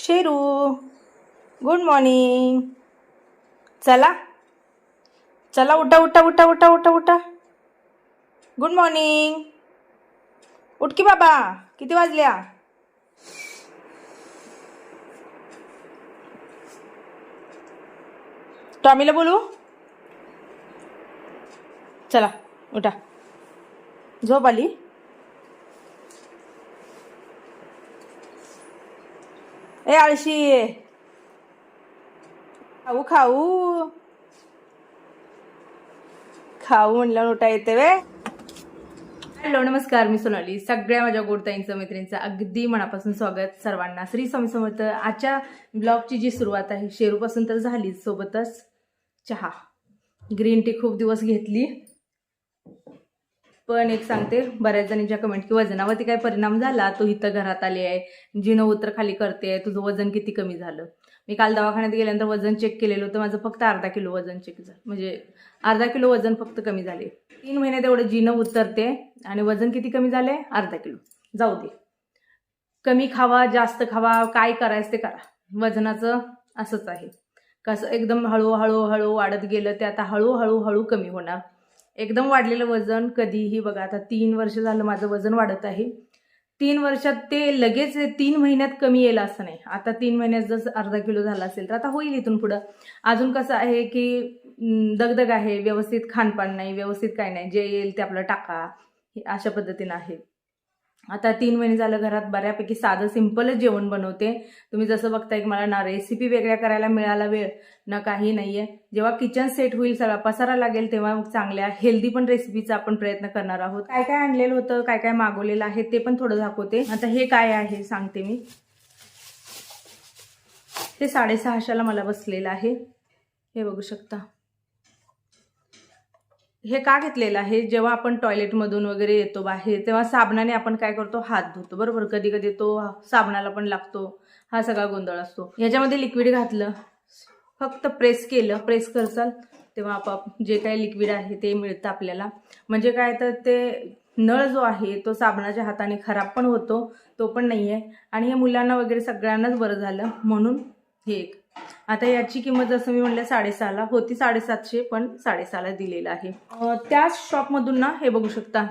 Sheru good morning चला. चला उठा उठा उठा उठा उठा उठा. गुड मॉर्निंग उठकी बाबा किती वाजल्या? टॉमीला बोलू? चला उठा. झोप आली? ए आळशी. खाऊ खाऊ. खाऊ म्हणलं उठा येते वे. हॅलो नमस्कार. मी सोनाली. सगळ्या माझ्या गोडताईंचं मैत्रिणींचं अगदी मनापासून स्वागत सर्वांना. श्री स्वामी समर्थ. आजच्या ब्लॉगची जी सुरुवात आहे शेरूपासून तर झालीच. सोबतच चहा. ग्रीन टी खूप दिवस घेतली. पण एक सांगते बऱ्याच जणींच्या कमेंट की वजनावरती काय परिणाम झाला तू इथं घरात आली आहे जिनं उतर खाली करते तुझं वजन किती कमी झालं? मी काल दवाखान्यात गेल्यानंतर वजन चेक केलेलं होतं माझं फक्त अर्धा किलो वजन चेक झालं. म्हणजे अर्धा किलो वजन फक्त कमी झाले. तीन महिन्यात एवढं जिनं उतरते आणि वजन किती कमी झाले अर्धा किलो. जाऊ दे. कमी खावा जास्त खावा काय करायचं ते करा. वजनाचं असंच आहे. कसं एकदम हळूहळू हळू वाढत गेलं ते आता हळूहळू हळू कमी होणार. एकदम वाढलेलं वजन कधीही बघा आता तीन वर्ष झालं माझं वजन वाढत आहे. तीन वर्षात ते लगेच तीन महिन्यात कमी येईल असं नाही. आता तीन महिन्यात जर अर्धा किलो झाला असेल तर आता होईल इथून पुढं. अजून कसं आहे की दगदग आहे व्यवस्थित खानपान नाही व्यवस्थित काय नाही. जे येईल ते आपलं टाका. हे अशा पद्धतीनं आहे. आता तीन महिने झालं घरात बऱ्यापैकी साधं सिंपलच जेवण बनवते. तुम्ही जसं बघताय की मला ना रेसिपी वेगळ्या करायला मिळाला वेळ ना काही नाहीये. जेव्हा किचन सेट होईल सगळा पसारा लागेल तेव्हा चांगल्या हेल्दी पण रेसिपीचा आपण प्रयत्न करणार आहोत. काय काय आणलेलं होतं काय काय मागवलेलं आहे ते पण थोडं दाखवते. आता हे काय आहे सांगते मी. ते साडेसहाशाला मला बसलेलं आहे. हे बघू शकता. हे का घेतलेलं आहे? जेव्हा आपण टॉयलेटमधून वगैरे येतो बाहेर तेव्हा साबणाने आपण काय करतो? हात धुतो बरोबर? कधी कधी तो साबणाला पण लागतो. हा सगळा गोंधळ असतो. ह्याच्यामध्ये लिक्विड घातलं फक्त प्रेस केलं प्रेस करसाल तेव्हा आपाप जे काही लिक्विड आहे ते मिळतं आपल्याला. म्हणजे काय तर ते नळ जो आहे तो साबणाच्या हाताने खराब पण होतो तो पण नाही आहे आणि हे मुलांना वगैरे सगळ्यांनाच बरं झालं. म्हणून हे एक आता याची किंमत जसं मी म्हणलं साडेसहाला होती साडेसातशे पण साडेसहाला दिलेलं आहे. त्याच शॉपमधून ना हे बघू शकता.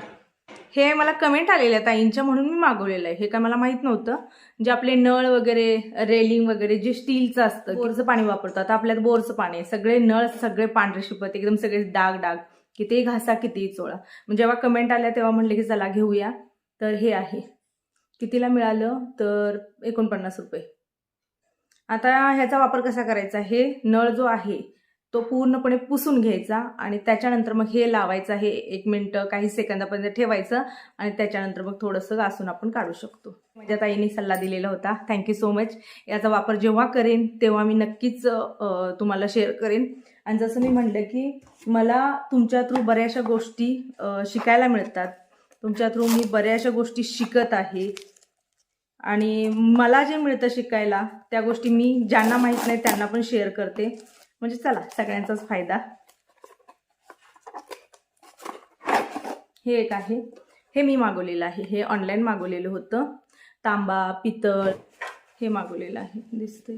हे मला कमेंट आलेलं आहे ताईंच्या म्हणून मी मागवलेलं आहे. हे काय मला माहीत नव्हतं. जे आपले नळ वगैरे रेलिंग वगैरे जे स्टीलचं असतं बोरचं पाणी वापरतात. आपल्यात बोरचं पाणी सगळे नळ सगळे पांढरे शिपत एकदम सगळे डाग डाग. किती घासा कितीही चोळा. म्हणजे जेव्हा कमेंट आल्या तेव्हा म्हटले की चला घेऊया. तर हे आहे. कितीला मिळालं? तर एकोणपन्नास रुपये. आता ह्याचा वापर कसा करायचा? हे नळ जो आहे तो पूर्णपणे पुसून घ्यायचा आणि त्याच्यानंतर मग हे लावायचं आहे एक मिनटं काही सेकंदापर्यंत ठेवायचं आणि त्याच्यानंतर मग थोडंसं घासून आपण काढू शकतो. म्हणजे माझ्या ताईने सल्ला दिलेला होता. थँक्यू सो मच याचा वापर जेव्हा करेन तेव्हा मी नक्कीच तुम्हाला शेअर करेन. आणि जसं मी म्हणलं की मला तुमच्या थ्रू बऱ्याचशा गोष्टी शिकायला मिळतात. तुमच्या थ्रू मी बऱ्याचशा गोष्टी शिकत आहे. आणि मला जे मिळतं शिकायला त्या गोष्टी मी ज्यांना माहीत नाही त्यांना पण शेअर करते. म्हणजे चला सगळ्यांचाच फायदा. हे एक आहे. हे मी मागवलेलं आहे. हे ऑनलाईन मागवलेलं होतं. तांबा पितळ हे मागवलेलं आहे. दिसते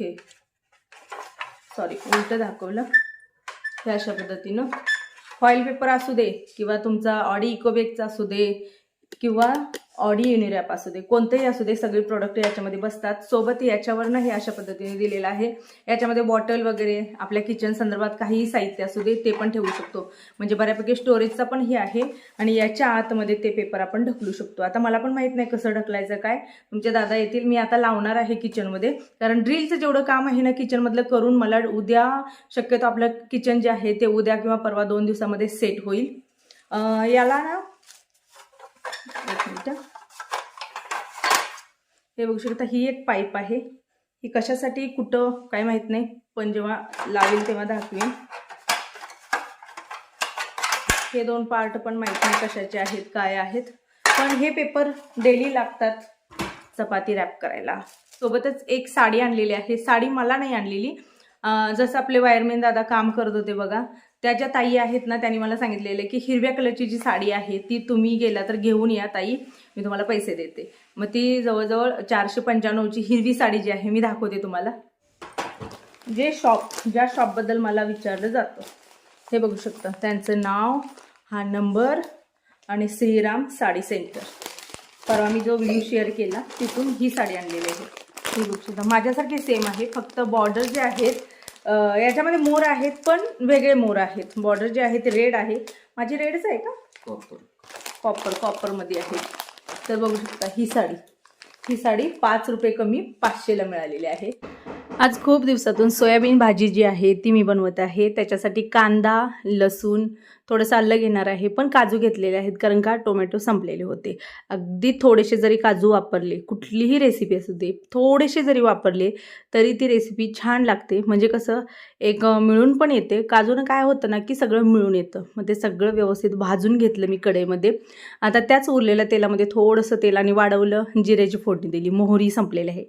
हे. सॉरी उलटं दाखवलं. हे अशा पद्धतीनं. फॉईल पेपर असू दे किंवा तुमचा ऑडी इकोबेकचा असू दे किंवा ऑडी युनिरॅप असू दे कोणतेही असू दे सगळे प्रोडक्ट याच्यामध्ये बसतात. सोबत याच्यावरनं हे अशा पद्धतीने दिलेलं आहे. याच्यामध्ये बॉटल वगैरे आपल्या किचन संदर्भात काहीही साहित्य असू दे ते पण ठेवू शकतो. म्हणजे बऱ्यापैकी स्टोरेजचा पण हे आहे आणि याच्या आतमध्ये ते पेपर आपण ढकलू शकतो. आता मला पण माहीत नाही कसं ढकलायचं काय. तुमचे दादा येतील मी आता लावणार आहे किचनमध्ये कारण ड्रिलचं जेवढं काम आहे ना किचनमधलं करून मला उद्या शक्यतो आपलं किचन जे आहे ते उद्या किंवा परवा दोन दिवसामध्ये सेट होईल. याला ना एक मिनिट. हे बघू शकता ही एक पाईप आहे. ही कशासाठी कुठं काय माहीत नाही पण जेव्हा लावेल तेव्हा दाखवेन. हे दोन पार्ट पण माहीत नाही कशाचे आहेत काय आहेत. पण हे पेपर डेली लागतात चपाती रॅप करायला. सोबतच एक साडी आणलेली आहे. साडी मला नाही आणलेली. जसं आपले वायरमेन दादा काम करत होते बघा त्या ज्या ताई आहेत ना त्यांनी मला सांगितलेलं आहे की हिरव्या कलरची जी साडी आहे ती तुम्ही गेला तर घेऊन या ताई मी तुम्हाला पैसे देते. मग ती जवळजवळ चारशे पंच्याण्णवची हिरवी साडी जी आहे मी दाखवते तुम्हाला. जे शॉप ज्या शॉपबद्दल मला विचारलं जातं हे बघू शकता. त्यांचं नाव हा नंबर आणि श्रीराम साडी सेंटर परवा मी जो व्हिडिओ शेअर केला तिथून ही साडी आणलेली आहे. ही बघू शकता. माझ्यासारखी सेम आहे फक्त बॉर्डर जे आहेत याच्यामध्ये मोर आहेत पण वेगळे मोर आहेत. बॉर्डर जे आहे ते रेड आहे. माझी रेडच आहे का? कॉपर कॉपरमध्ये आहे. तर बघू शकता ही साडी. ही साडी पाच रुपये कमी पाचशेला मिळालेली आहे. आज खूप दिवसातून सोयाबीन भाजी जी आहे ती मी बनवत आहे. त्याच्यासाठी कांदा लसूण थोडंसं आलं घेणार आहे पण काजू घेतलेले आहेत कारण का टोमॅटो संपलेले होते. अगदी थोडेसे जरी काजू वापरले कुठलीही रेसिपी असू दे थोडेसे जरी वापरले तरी ती रेसिपी छान लागते. म्हणजे कसं एक मिळून पण येते. काजूनं काय होतं ना की सगळं मिळून येतं. मग ते सगळं व्यवस्थित भाजून घेतलं मी कडेमध्ये आता त्याच उरलेल्या तेलामध्ये थोडंसं तेलाने वाढवलं जिऱ्याची फोडणी दिली मोहरी संपलेली आहे.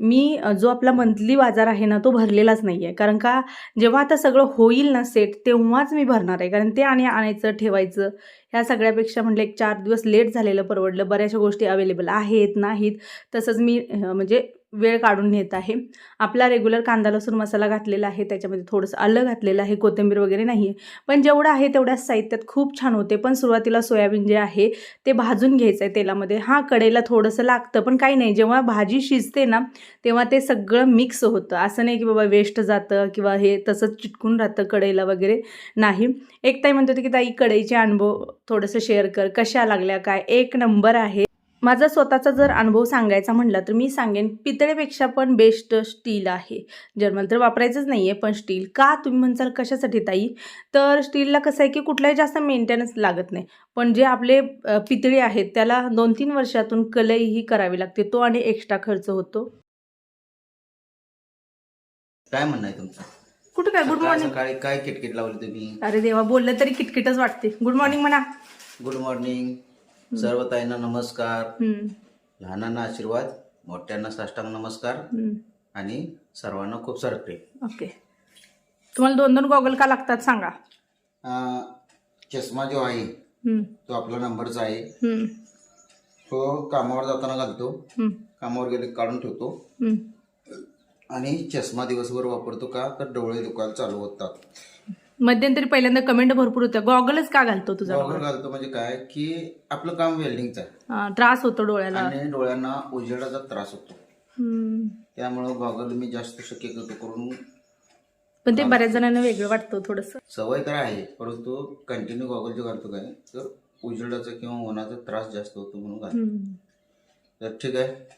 मी जो आपला मंथली बाजार आहे ना तो भरलेलाच नाही आहे कारण का जेव्हा आता सगळं होईल ना सेट तेव्हाच मी भरणार आहे. कारण ते आणि आणायचं ठेवायचं. ह्या सगळ्यापेक्षा म्हटलं एक चार दिवस लेट झालेलं परवडलं. बऱ्याचशा गोष्टी अवेलेबल आहेत नाहीत. तसंच मी म्हणजे वेळ काढून घेत आहे. आपला रेग्युलर कांदा लसूण मसाला घातलेला आहे. त्याच्यामध्ये थोडंसं आलं घातलेलं आहे. कोथिंबीर वगैरे नाही आहे पण जेवढं आहे तेवढ्याच साहित्यात खूप छान होते. पण सुरुवातीला सोयाबीन जे आहे ते भाजून घ्यायचं आहे तेलामध्ये. हां कडेला थोडंसं लागतं पण काही नाही. जेव्हा भाजी शिजते ना तेव्हा ते सगळं मिक्स होतं. असं नाही की बाबा वेस्ट जातं किंवा हे तसंच चिटकून राहतं कढईला वगैरे नाही. एक ताई म्हणत होती की ताई कढईचे अनुभव थोडंसं शेअर कर. कशा लागल्या? काय? एक नंबर आहे. माझा स्वतःचा जर अनुभव सांगायचा म्हटला तर मी सांगेन पितळेपेक्षा पण बेस्ट स्टील आहे. जर्मल तर वापरायचंच नाही आहे पण स्टील का तुम्ही म्हणसाल कशासाठी ताई? तर स्टीलला कसं आहे की कुठलाही जास्त मेंटेनन्स लागत नाही. पण जे आपले पितळे आहेत त्याला दोन तीन वर्षातून कलईही करावी लागते. तो आणि एक्स्ट्रा खर्च होतो. काय म्हणणं आहे तुमचं? कुठं काय? गुड मॉर्निंग सकाळी काय किटकिट लावली तुम्ही? अरे देवा बोललं तरी किटकिटच वाटते. गुड मॉर्निंग म्हणा. गुड मॉर्निंग सर्व ताईंना नमस्कार. लहानांना आशीर्वाद मोठ्यांना साष्टांग नमस्कार. आणि सर्वांना खूप सारं प्रेम. ओके. तुम्हाला दोन दोन गॉगल का लागतात सांगा. अं, चष्मा जो आहे हम्म, तो आपला नंबरचा आहे. हम्म, तो कामावर जाताना घालतो. हम्म, कामावर गेले काढून ठेवतो. हम्म. आणि चष्मा दिवसभर वापरतो का तर डोळे दुखायला चालू होतात. मध्यंतरी पहिल्यांदा कमेंट भरपूर होत्या. गॉगलच का घालतो तुझा गॉगल घालतो म्हणजे काय? की आपलं काम वेल्डिंगचं आहे. हा, त्रास होतो डोळ्याला. आणि डोळ्यांना उजेडाचा त्रास होतो. हम्म. त्यामुळं गॉगल मी जास्त शक्यतो करून. पण ते बऱ्याच जणांना वेगळं वाटतं थोडस. सवय तर आहे परंतु कंटिन्यू गॉगल जे घालतो काय तर उजेडाचा किंवा उन्हाचा त्रास जास्त होतो म्हणून घालतो. तर ठीक आहे.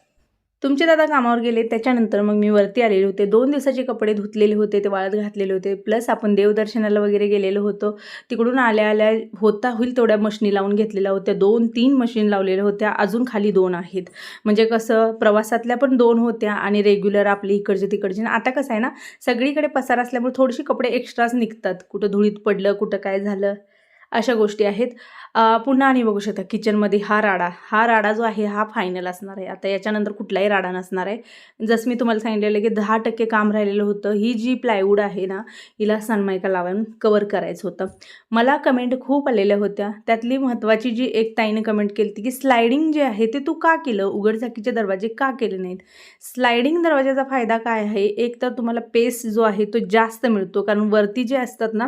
तुमचे दादा कामावर गेले त्याच्यानंतर मग मी वरती आलेले होते. दोन दिवसाचे कपडे धुतलेले होते ते वाळत घातलेले होते. प्लस आपण देवदर्शनाला वगैरे गेलेलो होतो. तिकडून आल्या आल्या होता होईल तेवढ्या मशीनी लावून घेतलेल्या होत्या. दोन तीन मशीन लावलेल्या होत्या. अजून खाली दोन आहेत. म्हणजे कसं प्रवासातल्या पण दोन होत्या आणि रेग्युलर आपली इकडचे तिकडचे. आता कसं आहे ना सगळीकडे पसार असल्यामुळे थोडीशी कपडे एक्स्ट्राच निघतात. कुठं धुळीत पडलं कुठं काय झालं. अशा गोष्टी आहेत. पुन्हा आणि बघू शकता किचनमध्ये हा राडा हा राडा जो आहे हा फायनल असणार आहे. आता याच्यानंतर कुठलाही राडा नसणार आहे. जसं मी तुम्हाला सांगितलेलं की दहा टक्के काम राहिलेलं होतं. ही जी प्लायवूड आहे ना हिला सनमायका लावून कवर करायचं होतं. मला कमेंट खूप आलेल्या होत्या. त्यातली महत्त्वाची जी एक ताईने कमेंट केली होती की स्लायडिंग जे आहे ते तू का केलं? उघडझाकीचे दरवाजे का केले नाहीत? स्लायडिंग दरवाजाचा फायदा काय आहे? एक तर तुम्हाला पेस जो आहे तो जास्त मिळतो. कारण वरती जे असतात ना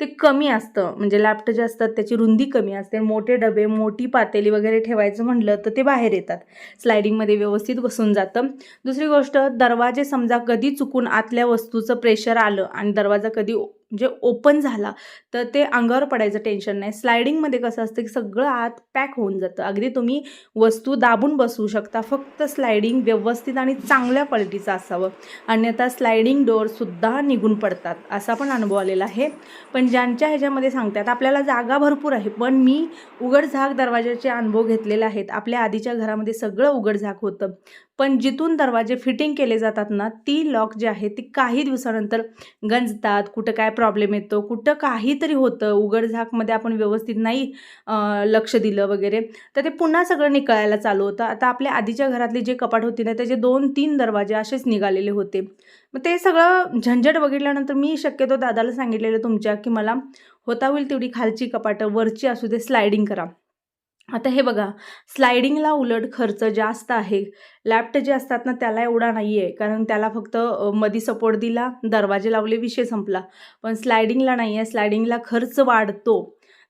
ते कमी असतं. म्हणजे लॅपटॉप जे असतात त्याची रुंदी कमी असते मोठे डबे मोठी पातेली वगैरे ठेवायचं म्हटलं तर ते बाहेर येतात. स्लायडिंगमध्ये व्यवस्थित बसून जातं. दुसरी गोष्ट दरवाजे समजा कधी चुकून आतल्या वस्तूचं प्रेशर आलं आणि दरवाजा कधी म्हणजे ओपन झाला तर ते अंगावर पडायचं टेन्शन नाही. स्लायडिंगमध्ये कसं असतं की सगळं आत पॅक होऊन जातं. अगदी तुम्ही वस्तू दाबून बसवू शकता. फक्त स्लायडिंग व्यवस्थित आणि चांगल्या क्वालिटीचं असावं. अन्यथा स्लायडिंग डोअरसुद्धा निघून पडतात असा पण अनुभव आलेला आहे. पण ज्यांच्या ह्याच्यामध्ये सांगतात आपल्याला जागा भरपूर आहे पण मी उघडझाक दरवाजाचे अनुभव घेतलेले आहेत. आपल्या आधीच्या घरामध्ये सगळं उघडझाक होतं. पण जिथून दरवाजे फिटिंग केले जातात ना ती लॉक जी आहे ती काही दिवसानंतर गंजतात कुठं काय प्रॉब्लेम येतो. कुठं काहीतरी होतं. उघडझाकमध्ये आपण व्यवस्थित नाही लक्ष दिलं वगैरे. तर ते पुन्हा सगळं निकळायला चालू होतं. आता आपल्या आधीच्या घरातले जे कपाट होते ना त्याचे दोन तीन दरवाजे असेच निघालेले होते. मग ते सगळं झंझट बघितल्यानंतर मी शक्यतो दादाला सांगितलेलं तुमच्या की मला होता होईल तेवढी खालची कपाटं वरची असू दे स्लायडिंग करा. आता हे बघा स्लायडिंगला उलट खर्च जास्त आहे. लॅफ्ट जे असतात ना त्याला एवढा नाही आहे कारण त्याला फक्त मधी सपोर्ट दिला दरवाजे लावले विषय संपला. पण स्लायडिंगला नाही आहे स्लायडिंगला खर्च वाढतो.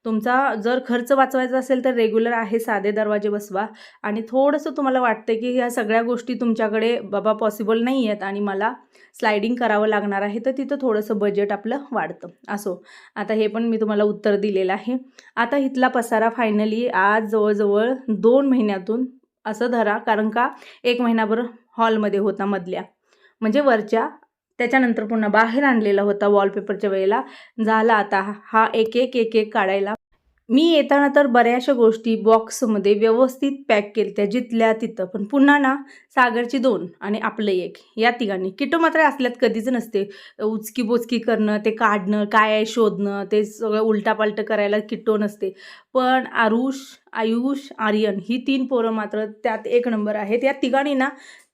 तुमचा जर खर्च वाचवायचा असेल तर रेग्युलर आहे साधे दरवाजे बसवा. आणि थोडंसं तुम्हाला वाटतं की ह्या सगळ्या गोष्टी तुमच्याकडे बाबा पॉसिबल नाही आहेत आणि मला स्लायडिंग करावं लागणार आहे तर तिथं थोडंसं बजेट आपलं वाढतं. असो. आता हे पण मी तुम्हाला उत्तर दिलेलं आहे. आता इथला पसारा फायनली आज जवळजवळ दोन महिन्यातून असं धरा कारण का एक महिनाभर हॉलमध्ये होता मधल्या. म्हणजे वरच्या त्याच्यानंतर पुन्हा बाहेर आणलेला होता वॉलपेपरच्या वेळेला. झाला आता हा एक एक एक एक काढायला. मी येताना तर बऱ्याचशा गोष्टी बॉक्समध्ये व्यवस्थित पॅक केल्या त्या जिथल्या तिथं. पण पुन्हा ना सागरची दोन आणि आपलं एक. या तिघांनी. किटो मात्र असल्यात कधीच नसते. उचकी बोचकी करणं ते काढणं काय आहे शोधणं ते सगळं उलटापालट करायला किट्टो नसते. पण आरुष आयुष आर्यन ही तीन पोरं मात्र त्यात एक नंबर आहेत. या तिघांनी ना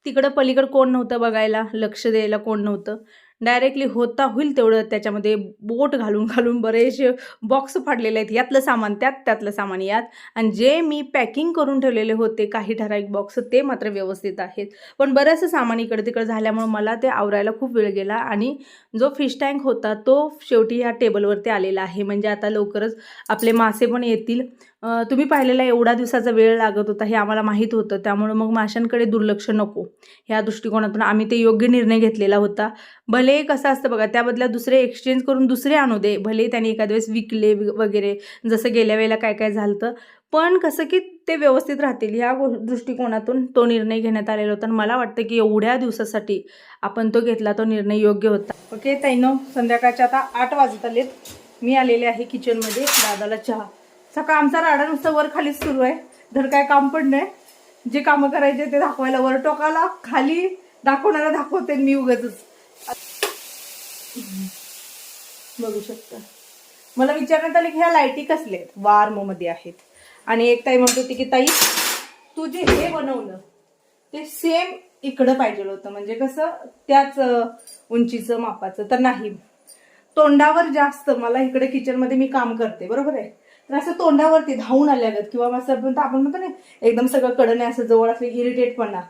तिकडं पलीकडं कोण नव्हतं बघायला लक्ष द्यायला कोण नव्हतं. डायरेक्टली होता होईल तेवढं त्याच्यामध्ये बोट घालून घालून बरेचसे बॉक्स फाडलेले आहेत. यातलं सामान त्यात त्यातलं सामान यात. आणि जे मी पॅकिंग करून ठेवलेले होते काही ठराविक बॉक्स ते मात्र व्यवस्थित आहेत. पण बरंचसं सामान इकडे तिकडे झाल्यामुळे मला ते आवरायला खूप वेळ गेला आणि जो फिश टँक होता तो शेवटी ह्या टेबलवरती आलेला आहे. म्हणजे आता लवकरच आपले मासे पण येतील. तुम्ही पाहिलेला एवढा दिवसाचा वेळ लागत होता हे आम्हाला माहीत होतं. त्यामुळं मग माशांकडे दुर्लक्ष नको. ह्या दृष्टिकोनातून आम्ही ते योग्य निर्णय घेतलेला होता. भले कसं असतं बघा त्या दुसरे एक्सचेंज करून दुसरे आणू दे. भले त्यांनी एखाद्या वेळेस विकले वगैरे जसं गेल्या वेळेला काय काय झालं तर पण कसं की ते व्यवस्थित राहतील. ह्या गो दृष्टिकोनातून तो निर्णय घेण्यात आलेला होता. आणि मला वाटतं की एवढ्या दिवसासाठी आपण तो घेतला तो निर्णय योग्य होता. ओके ताईनो संध्याकाळच्या आता आठ वाजत आलेत. मी आलेले आहे किचनमध्ये दादाला चहा. सकाळ आमचा राडा नुसतं वर खालीच सुरू आहे. धड काय काम पण नाही. जे कामं करायचे ते दाखवायला वर टोकाला खाली दाखवणारा दाखवते मी उगाच बघू शकता. मला विचारण्यात आले की ह्या लाईटी कसल्या आहेत? वार्ममध्ये आहेत. आणि एक ताई म्हणत होती की ताई तू जे हे बनवलं ते सेम इकडं पाहिजे होतं. म्हणजे कसं त्याच उंचीचं मापाचं तर नाही. तोंडावर जास्त. मला इकडे किचनमध्ये मी काम करते. बरोबर आहे? तर असं तोंडावरती धावून आल्यागत किंवा असं म्हणतो आपण म्हणतो ना एकदम सगळं कडणे असं जवळ असले इरिटेटपणा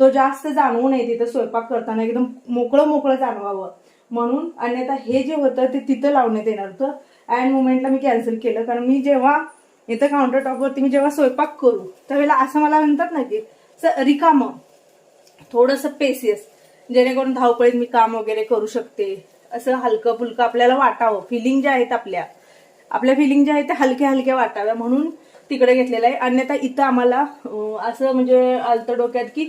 तो जास्त जाणवू नये तिथं स्वयंपाक करताना एकदम मोकळं मोकळं जाणवावं. म्हणून अन्यथा हे जे होतं ते तिथं लावण्यात येणार होतं. अँड मुमेंटला मी कॅन्सल केलं. कारण मी जेव्हा इथं काउंटर टॉपवरती मी जेव्हा स्वयंपाक करू त्यावेळेला असं मला म्हणतात ना की असं रिकामं. थोडंसं पेसियस जेणेकरून धावपळीत मी काम वगैरे करू शकते. असं हलकं फुलकं आपल्याला वाटावं. फिलिंग ज्या आहेत आपल्या. आपल्या फिलिंग ज्या आहेत त्या हलक्या हलक्या वाटाव्या म्हणून तिकडे घेतलेलं आहे. अन्यथा इथं आम्हाला असं म्हणजे आलतं डोक्यात की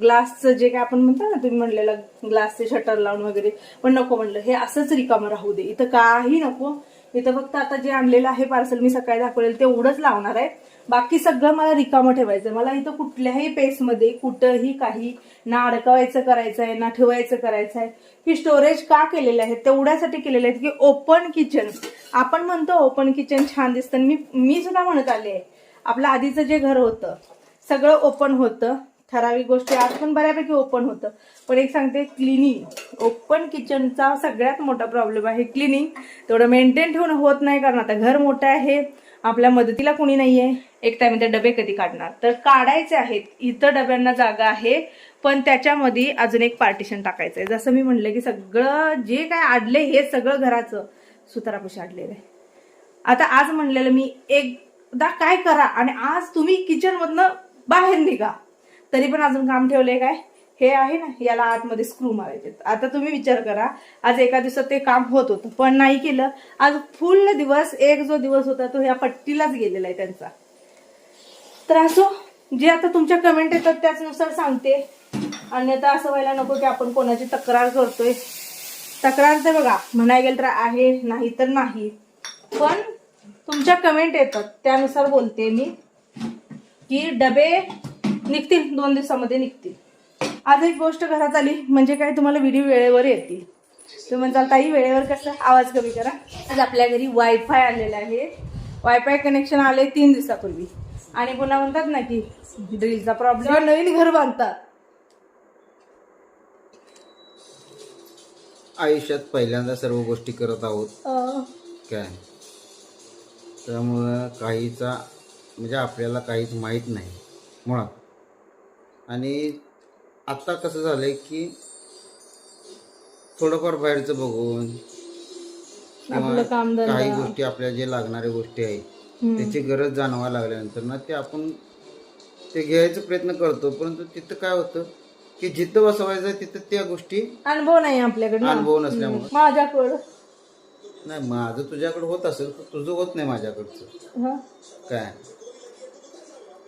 ग्लासचं जे काय आपण म्हणतो ना तुम्ही म्हणलेलं ग्लासचे शटर लावून वगैरे पण नको म्हणलं. हे असंच रिकामं राहू दे. इथं काही नको. इथं फक्त आता जे आणलेलं आहे पार्सल मी सकाळी दाखवलेलं तेवढंच लावणार आहे. बाकी सगळं मला रिकामं ठेवायचं मला इथं कुठल्याही पेसमध्ये कुठंही काही ना अडकवायचं करायचं आहे ना ठेवायचं करायचं आहे. ही स्टोरेज का केलेले आहेत तेवढ्यासाठी केलेले आहेत की ओपन किचन आपण म्हणतो ओपन किचन छान दिसतं. आणि मी मी सुद्धा म्हणत आले आहे. आपलं आधीचं जे घर होतं सगळं ओपन होतं. ठराविक गोष्टी आज पण बऱ्यापैकी ओपन होतं. पण एक सांगते क्लिनिंग ओपन किचनचा सगळ्यात मोठा प्रॉब्लेम आहे क्लिनिंग तेवढं मेंटेन ठेवणं होत नाही कारण आता घर मोठं आहे. आपल्या मदतीला कोणी नाहीये. एक टाइम ते डबे कधी काढणार? तर काढायचे आहेत. इतर डब्यांना जागा आहे. पण त्याच्यामध्ये अजून एक पार्टिशन टाकायचं आहे जसं मी म्हणलं की सगळं जे काय आडले हे सगळं घराचं सुतारापाशी आडलेलं आहे. आता आज म्हणलेलं मी एकदा काय करा आणि आज तुम्ही किचनमधनं बाहेर निघा. तरी पण अजून काम ठेवलंय काय? हे आहे ना याला आतमध्ये स्क्रू मारायचे आता तुम्ही विचार करा आज एका दिवसात ते काम होत होतं पण नाही केलं. आज फुल दिवस एक जो दिवस होता तो ह्या पट्टीलाच गेलेला आहे त्यांचा. तर असो जे आता तुमच्या कमेंट येतात त्याचनुसार सांगते. अन्यथा असं व्हायला नको की आपण कोणाची तक्रार करतोय. तक्रार तर बघा म्हणाय गेलं तर आहे नाही तर नाही. पण तुमच्या कमेंट येतात त्यानुसार बोलते मी. की डबे निघतील दोन दिवसामध्ये निघतील. आज एक गोष्ट घरात आली म्हणजे काय तुम्हाला व्हिडिओ वेळेवर येतील. तुम्ही म्हणताल ताई वेळेवर कसं? आवाज कमी करा. आज आपल्या घरी वायफाय आलेला आहे. वायफाय कनेक्शन आले तीन दिवसापूर्वी. आणि पुन्हा म्हणतात ना की ड्रिलचा प्रॉब्लेम नवीन घर बांधतात. आयुष्यात पहिल्यांदा सर्व गोष्टी करत आहोत. अं, काय? त्यामुळं काहीचा म्हणजे आपल्याला काहीच माहीत नाही. मुळात. आणि आत्ता कसं झालं आहे की थोडंफार बाहेरचं बघून काही. गोष्टी आपल्या जे लागणाऱ्या गोष्टी आहेत. त्याची गरज जाणवायला लागल्यानंतर ना ते आपण ते घ्यायचा प्रयत्न करतो. परंतु तिथं काय होतं की जिथं बसवायचं आहे तिथं त्या गोष्टी अनुभव नाही आपल्याकडे अनुभव नसल्यामुळे. माझ्याकडं. नाही माझं तुझ्याकडे होत असेल तर तुझं होत नाही माझ्याकडचं. हं. काय?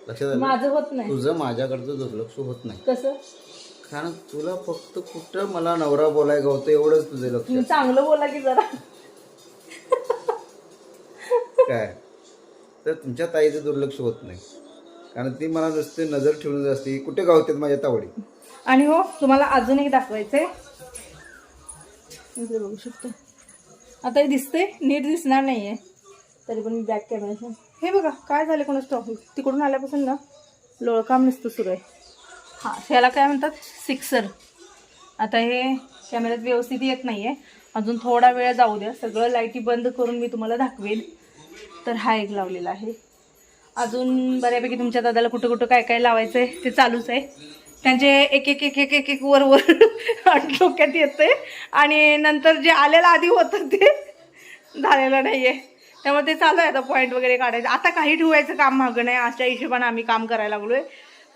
लक्षात आलं? माझं होत नाही. तुझं माझ्याकडचं दुर्लक्ष होत नाही. कसं? कारण तुला फक्त कुठं मला नवरा बोलाय गावतं एवढंच तुझं लक्ष. तुम्ही चांगलं बोला की जरा. काय? तर तुमच्या ताईचं दुर्लक्ष होत नाही. कारण ती मला नुसते नजर ठेवून असते कुठे गावतात माझ्या तावडी? आणि हो तुम्हाला अजून एक दाखवायचंय. इथे बघू शकतो. आता हे दिसते नीट दिसणार नाहीये. तरी पण मी बॅक कॅमेरा हे बघा काय झालं कोणाच ट्रॉफिक तिकडून आल्यापासून ना लोळकाम नुसतं सुरू आहे. हां ह्याला काय म्हणतात? सिक्सर आता हे कॅमेऱ्यात व्यवस्थित येत नाही आहे अजून थोडा वेळ जाऊ द्या. सगळं लाईटी बंद करून मी तुम्हाला दाखवेल तर हा एक लावलेला आहे. अजून बऱ्यापैकी तुमच्या दादाला कुठं कुठं काय काय लावायचं आहे ते चालूच आहे. त्यांचे एक एक एक एक एक एक वर वर डोक्यात येते आणि नंतर जे आलेलं आधी होतं ते झालेलं नाही आहे त्यामुळे ते चालू आहे आता पॉईंट वगैरे काढायचं. आता काही ठेवायचं काम मागं नाही. अशा हिशोबाने आम्ही काम करायला लागलोय.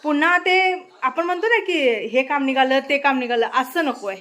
पुन्हा ते आपण म्हणतो ना की हे काम निघालं ते काम निघालं असं नको आहे.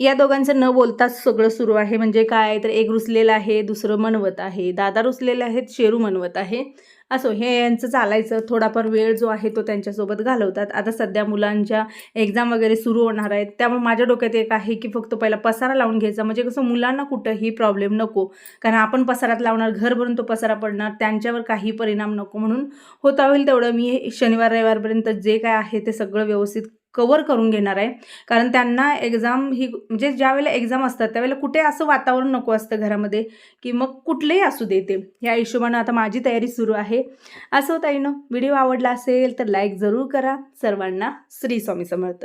या दोघांचं न बोलताच सगळं सुरू आहे. म्हणजे काय? तर एक रुसलेलं आहे दुसरं मनवत आहे. दादा रुसलेले आहेत शेरू मनवत आहे. असो हे यांचं चालायचं. थोडाफार वेळ जो आहे तो त्यांच्यासोबत घालवतात. आता सध्या मुलांच्या एक्झाम वगैरे सुरू होणार आहेत. त्यामुळे माझ्या डोक्यात एक आहे की फक्त पहिला पसारा लावून घ्यायचा. म्हणजे कसं मुलांना कुठंही प्रॉब्लेम नको. कारण आपण पसारात लावणार घर भरून तो पसारा पडणार त्यांच्यावर काही परिणाम नको म्हणून होता होईल तेवढं. मी शनिवार रविवारपर्यंत जे काय आहे ते सगळं व्यवस्थित कवर करून घेणार आहे. कारण त्यांना एक्झाम ही म्हणजे ज्या वेळेला एक्झाम असतात त्यावेळेला कुठे असं वातावरण नको असतं घरामध्ये की मग कुठलेही असू दे ते. ह्या हिशोबानं आता माझी तयारी सुरू आहे. असं होतं आहे ना व्हिडिओ आवडला असेल तर लाईक जरूर करा. सर्वांना श्री स्वामी समर्थ.